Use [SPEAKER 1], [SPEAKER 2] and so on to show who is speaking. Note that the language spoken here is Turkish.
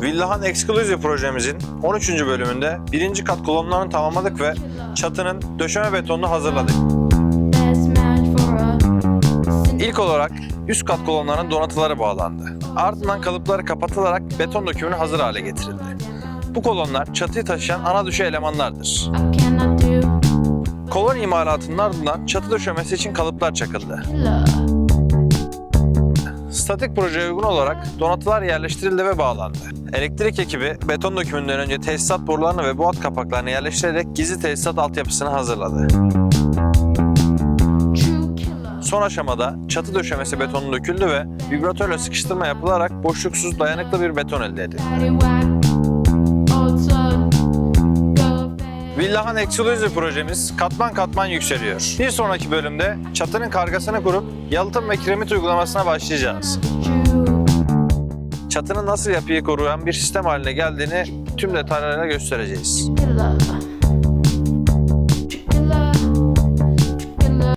[SPEAKER 1] Villahan Exclusive projemizin 13. bölümünde birinci kat kolonlarını tamamladık ve çatının döşeme betonunu hazırladık. İlk olarak üst kat kolonlarının donatıları bağlandı. Ardından kalıpları kapatılarak beton dökümünü hazır hale getirildi. Bu kolonlar çatıyı taşıyan ana düşey elemanlardır. Kolon imalatının ardından çatı döşemesi için kalıplar çakıldı. Statik projeye uygun olarak donatılar yerleştirildi ve bağlandı. Elektrik ekibi beton dökümünden önce tesisat borularını ve boğat kapaklarını yerleştirerek gizli tesisat altyapısını hazırladı. Son aşamada çatı döşemesi betonu döküldü ve vibratörle sıkıştırma yapılarak boşluksuz dayanıklı bir beton elde edildi. Villahan Exclusive projemiz katman katman yükseliyor. Bir sonraki bölümde çatının kargasını kurup yalıtım ve kiremit uygulamasına başlayacağız. Çatının nasıl yapıyı koruyan bir sistem haline geldiğini tüm detaylarıyla göstereceğiz.